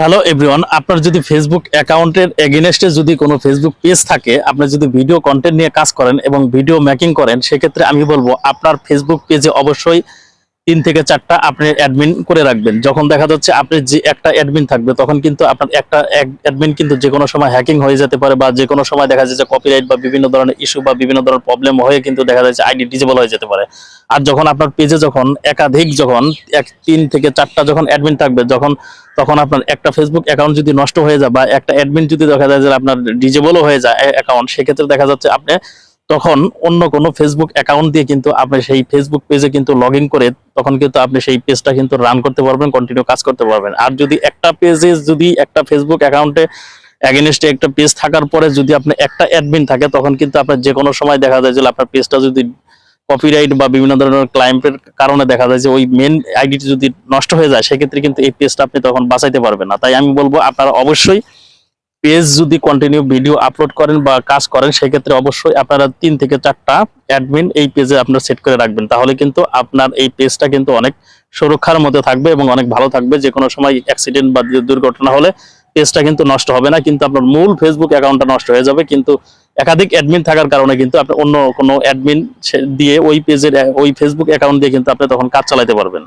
Hello everyone আপনার যদি Facebook অ্যাকাউন্টের এগেনস্টে যদি কোনো ফেসবুক পেজ থাকে, আপনি যদি ভিডিও কন্টেন্ট নিয়ে কাজ করেন এবং ভিডিও মেকিং করেন, সেক্ষেত্রে আমি বলব, আপনার ফেসবুক পেজে অবশ্যই তিন থেকে চারটা আপনি অ্যাডমিন করে রাখবেন। যখন দেখা যাচ্ছে আপনি যে একটা অ্যাডমিন থাকবে, তখন কিন্তু আপনার একটা অ্যাডমিন কিন্তু যে কোনো সময় হ্যাকিং হয়ে যেতে পারে বা যে কোনো সময় দেখা যাচ্ছে কপিরাইট বা বিভিন্ন ধরনের ইস্যু বা বিভিন্ন ধরনের প্রবলেম হয়ে কিন্তু দেখা যাচ্ছে আইডি ডিজেবল হয়ে যেতে পারে। আর যখন আপনার পেজে যখন একাধিক যখন এক তিন থেকে চারটা যখন অ্যাডমিন থাকবে, যখন, তখন আপনার একটা ফেসবুক অ্যাকাউন্ট যদি নষ্ট হয়ে যায় বা একটা অ্যাডমিন যদি দেখা যায় যে আপনার ডিজেবলও হয়ে যায় অ্যাকাউন্ট সেক্ষেত্রে দেখা যাচ্ছে আপনি তখন অন্য কোনো ফেসবুক অ্যাকাউন্ট দিয়ে কিন্তু আপনি সেই ফেসবুক পেজে কিন্তু লগ করে তখন কিন্তু আপনি সেই পেজটা কিন্তু রান করতে পারবেন কন্টিনিউ কাজ করতে পারবেন। আর যদি একটা পেজে যদি একটা ফেসবুক অ্যাকাউন্টে অ্যাগেনস্টে একটা পেজ থাকার পরে যদি আপনি একটা অ্যাডমিন থাকে, তখন কিন্তু আপনার যে কোনো সময় দেখা যায় যে আপনার পেজটা যদি কপিরাইট বা বিভিন্ন ধরনের ক্লায়েন্টের কারণে দেখা যায় যে ওই মেন আইডিটি যদি নষ্ট হয়ে যায়, সেক্ষেত্রে কিন্তু এই পেজটা আপনি তখন বাঁচাইতে পারবেন না। তাই আমি বলব, আপনারা অবশ্যই পেজ যদি কন্টিনিউ ভিডিও আপলোড করেন বা কাজ করেন, সেক্ষেত্রে অবশ্যই আপনারা তিন থেকে চারটা অ্যাডমিন এই পেজে আপনারা সেট করে রাখবেন। তাহলে কিন্তু আপনার এই পেজটা কিন্তু অনেক সুরক্ষার মধ্যে থাকবে এবং অনেক ভালো থাকবে। যে কোনো সময় অ্যাক্সিডেন্ট বা দুর্ঘটনা হলে পেজটা কিন্তু নষ্ট হবে না, কিন্তু আপনার মূল ফেসবুক অ্যাকাউন্টটা নষ্ট হয়ে যাবে। কিন্তু একাধিক অ্যাডমিন থাকার কারণে কিন্তু আপনি অন্য কোনো অ্যাডমিন দিয়ে ওই পেজের ওই ফেসবুক অ্যাকাউন্ট দিয়ে কিন্তু আপনি তখন কাজ চালাতে পারবেন।